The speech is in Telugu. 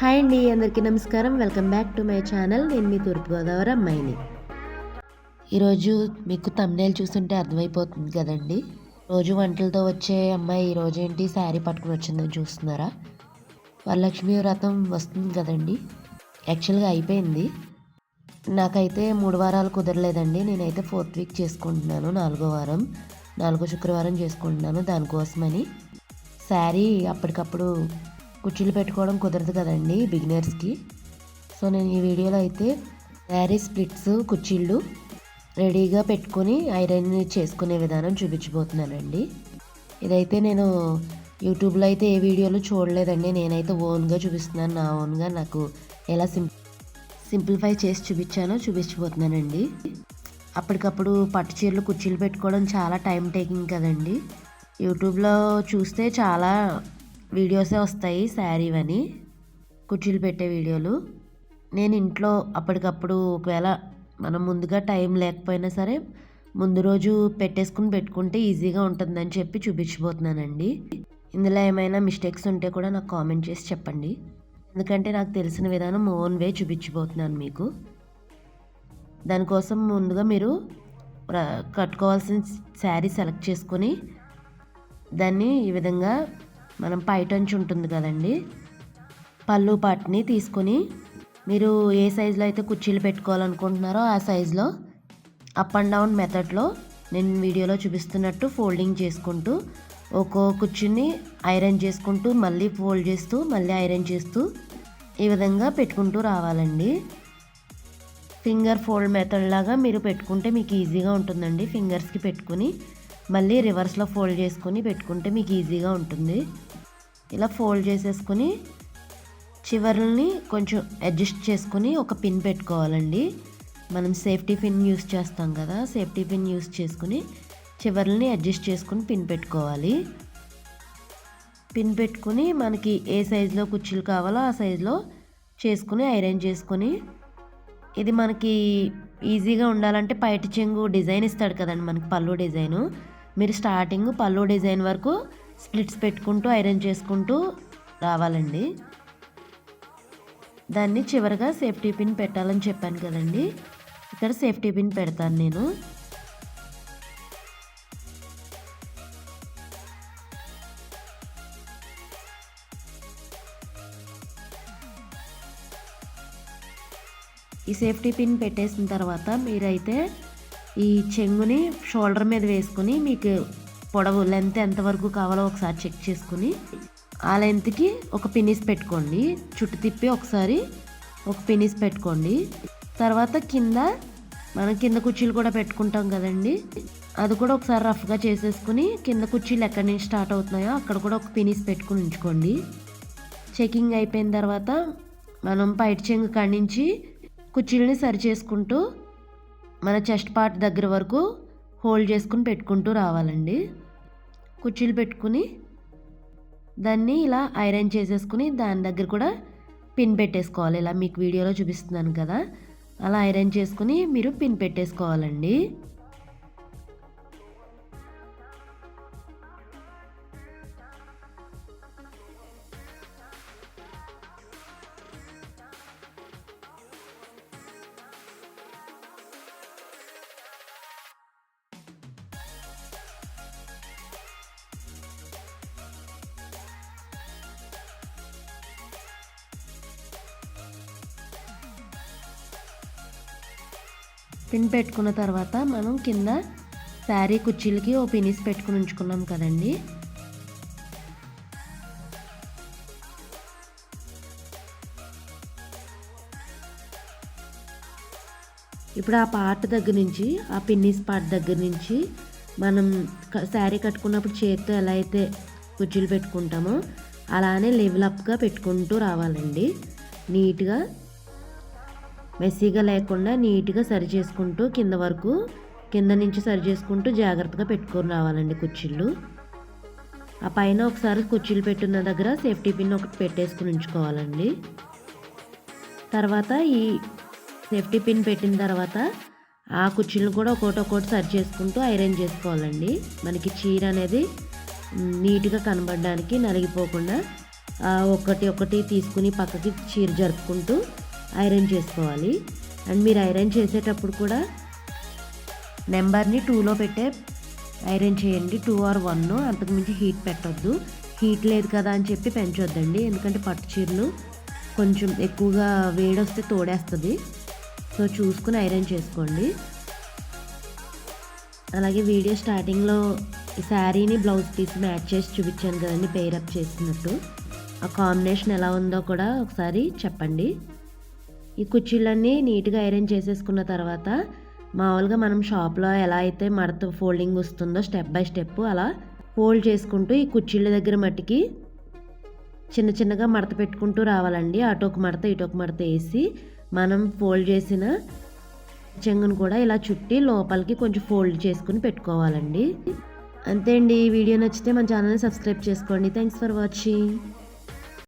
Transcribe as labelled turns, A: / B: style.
A: హాయ్ అండి అందరికీ నమస్కారం. Welcome back to my channel. నేను మీ తూర్పుగోదావరి అమ్మాయిని. ఈరోజు మీకు తమ్నేలు చూస్తుంటే అర్థమైపోతుంది కదండి. రోజు వంటలతో వచ్చే అమ్మాయి ఈరోజు ఏంటి శారీ పట్టుకుని వచ్చిందని చూస్తున్నారా? వరలక్ష్మి వ్రతం వస్తుంది కదండి. యాక్చువల్గా అయిపోయింది. నాకైతే మూడు వారాలు కుదరలేదండి. నేనైతే ఫోర్త్ వీక్ చేసుకుంటున్నాను నాలుగో వారం. నాలుగో శుక్రవారం చేసుకుంటున్నాను దానికోసమని. శారీ అప్పటికప్పుడు కుర్చీలు పెట్టుకోవడం కుదరదు కదండి బిగినర్స్కి. సో నేను ఈ వీడియోలో అయితే శారీ స్ప్లిట్స్ కుర్చీళ్ళు రెడీగా పెట్టుకొని ఐరన్ చేసుకునే విధానం చూపించబోతున్నానండి. ఇదైతే నేను యూట్యూబ్లో అయితే ఏ వీడియోలు చూడలేదండి. నేనైతే ఓన్గా చూపిస్తున్నాను. నా ఓన్గా నాకు ఎలా సింప్ సింప్లిఫై చేసి చూపించానో చూపించబోతున్నానండి. అప్పటికప్పుడు పట్టు చీరలు కుర్చీలు పెట్టుకోవడం చాలా టైం టేకింగ్ కదండి. యూట్యూబ్లో చూస్తే చాలా వీడియోసే వస్తాయి శారీ అని కుర్చీలు పెట్టే వీడియోలు. నేను ఇంట్లో అప్పటికప్పుడు ఒకవేళ మనం ముందుగా టైం లేకపోయినా సరే ముందు రోజు పెట్టేసుకుని పెట్టుకుంటే ఈజీగా ఉంటుందని చెప్పి చూపించబోతున్నానండి. ఇందులో ఏమైనా మిస్టేక్స్ ఉంటే కూడా నాకు కామెంట్ చేసి చెప్పండి. ఎందుకంటే నాకు తెలిసిన విధానం ఓన్ వే చూపించబోతున్నాను మీకు. దానికోసం ముందుగా మీరు కట్టుకోవాల్సిన శారీ సెలెక్ట్ చేసుకొని దాన్ని ఈ విధంగా మనం పైటంచి ఉంటుంది కదండి. పళ్ళు పాటిని తీసుకొని మీరు ఏ సైజులో అయితే కుర్చీలు పెట్టుకోవాలనుకుంటున్నారో ఆ సైజులో అప్ అండ్ డౌన్ మెథడ్లో నేను వీడియోలో చూపిస్తున్నట్టు ఫోల్డింగ్ చేసుకుంటూ ఒక్కో కుర్చీని ఐరన్ చేసుకుంటూ మళ్ళీ ఫోల్డ్ చేస్తూ మళ్ళీ ఐరన్ చేస్తూ ఈ విధంగా పెట్టుకుంటూ రావాలండి. ఫింగర్ ఫోల్డ్ మెథడ్ లాగా మీరు పెట్టుకుంటే మీకు ఈజీగా ఉంటుందండి. ఫింగర్స్కి పెట్టుకుని మళ్ళీ రివర్స్లో ఫోల్డ్ చేసుకొని పెట్టుకుంటే మీకు ఈజీగా ఉంటుంది. ఇలా ఫోల్డ్ చేసేసుకొని చివర్లని కొంచెం అడ్జస్ట్ చేసుకొని ఒక పిన్ పెట్టుకోవాలండి. మనం సేఫ్టీ పిన్ యూస్ చేస్తాం కదా సేఫ్టీ పిన్ యూస్ చేసుకుని చివర్లని అడ్జస్ట్ చేసుకుని పిన్ పెట్టుకోవాలి. పిన్ పెట్టుకుని మనకి ఏ సైజులో కుర్చీలు కావాలో ఆ సైజులో చేసుకుని ఐరన్ చేసుకొని ఇది మనకి ఈజీగా ఉండాలంటే పైట చెంగు డిజైన్ ఇస్తాడు కదండి మనకి పళ్ళు డిజైను. మీరు స్టార్టింగ్ పళ్ళు డిజైన్ వరకు స్ప్లిట్స్ పెట్టుకుంటూ ఐరన్ చేసుకుంటూ రావాలండి. దాన్ని చివరిగా సేఫ్టీ పిన్ పెట్టాలని చెప్పాను కదండి. ఇక్కడ సేఫ్టీ పిన్ పెడతాను నేను. ఈ సేఫ్టీ పిన్ పెట్టేసిన తర్వాత మీరైతే ఈ చెంగుని షోల్డర్ మీద వేసుకుని మీకు పొడవు లెంత్ ఎంతవరకు కావాలో ఒకసారి చెక్ చేసుకుని ఆ లెంత్కి ఒక పినిస్ పెట్టుకోండి. చుట్టు తిప్పి ఒకసారి ఒక పినిస్ పెట్టుకోండి. తర్వాత కింద మనం కింద కుర్చీలు కూడా పెట్టుకుంటాం కదండి అది కూడా ఒకసారి రఫ్గా చేసేసుకుని కింద కుర్చీలు ఎక్కడి నుంచి స్టార్ట్ అవుతున్నాయో అక్కడ కూడా ఒక పినిస్ పెట్టుకుని ఉంచుకోండి. చెకింగ్ అయిపోయిన తర్వాత మనం పైట్ చెంగు కాడి నుంచి కుర్చీలని సరి చేసుకుంటూ మన చెస్ట్ పార్ట్ దగ్గర వరకు హోల్డ్ చేసుకుని పెట్టుకుంటూ రావాలండి. కుర్చీలు పెట్టుకుని దాన్ని ఇలా ఐరన్ చేసేసుకుని దాని దగ్గర కూడా పిన్ పెట్టేసుకోవాలి. ఇలా మీకు వీడియోలో చూపిస్తున్నాను కదా. అలా ఐరన్ చేసుకుని మీరు పిన్ పెట్టేసుకోవాలండి. పిన్ పెట్టుకున్న తర్వాత మనం కింద శారీ కుర్చీలకి ఓ పినిస్ పెట్టుకుని ఉంచుకున్నాం కదండి. ఇప్పుడు ఆ పార్ట్ దగ్గర నుంచి ఆ పిన్నీస్ పార్ట్ దగ్గర నుంచి మనం శారీ కట్టుకున్నప్పుడు చేతితో ఎలా అయితే కుర్చీలు పెట్టుకుంటామో అలానే లెవెల్ అప్గా పెట్టుకుంటూ రావాలండి. నీట్గా మెస్సీగా లేకుండా నీట్గా సరి చేసుకుంటూ కింద వరకు కింద నుంచి సరి చేసుకుంటూ జాగ్రత్తగా పెట్టుకొని రావాలండి కుర్చీలు. ఆ పైన ఒకసారి కుర్చీలు పెట్టున్న దగ్గర సేఫ్టీ పిన్ ఒకటి పెట్టేసుకుని ఉంచుకోవాలండి. తర్వాత ఈ సేఫ్టీ పిన్ పెట్టిన తర్వాత ఆ కుర్చీలను కూడా ఒకటి ఒకటి సరి చేసుకుంటూ ఐరన్ చేసుకోవాలండి. మనకి చీర అనేది నీట్గా కనబడడానికి నలిగిపోకుండా ఒకటి ఒకటి తీసుకుని పక్కకి చీర జరుపుకుంటూ ఐరన్ చేసుకోవాలి. అండ్ మీరు ఐరన్ చేసేటప్పుడు కూడా నెంబర్ని టూలో పెట్టే ఐరన్ చేయండి. టూ ఆర్ వన్ అంతకుమించి హీట్ పెట్టొద్దు. హీట్ లేదు కదా అని చెప్పి పెంచొద్దండి. ఎందుకంటే పట్టు చీరలు కొంచెం ఎక్కువగా వేడి వస్తే తోడేస్తుంది. సో చూసుకుని ఐరన్ చేసుకోండి. అలాగే వీడియో స్టార్టింగ్లో శారీని బ్లౌజ్ పీస్ మ్యాచ్ చేసి చూపించాను కదండి పేరప్ చేసినట్టు. ఆ కాంబినేషన్ ఎలా ఉందో కూడా ఒకసారి చెప్పండి. ఈ కుర్చీలన్నీ నీట్గా ఐరన్ చేసేసుకున్న తర్వాత మామూలుగా మనం షాప్లో ఎలా అయితే మడత ఫోల్డింగ్ వస్తుందో స్టెప్ బై స్టెప్ అలా ఫోల్డ్ చేసుకుంటూ ఈ కుర్చీల దగ్గర మట్టికి చిన్న చిన్నగా మడత పెట్టుకుంటూ రావాలండి. అటొక మడత ఇటొక మడత వేసి మనం ఫోల్డ్ చేసిన చెంగును కూడా ఇలా చుట్టి లోపలికి కొంచెం ఫోల్డ్ చేసుకుని పెట్టుకోవాలండి. అంతే అండి. ఈ వీడియో నచ్చితే మన ఛానల్ని సబ్స్క్రైబ్ చేసుకోండి. Thanks for watching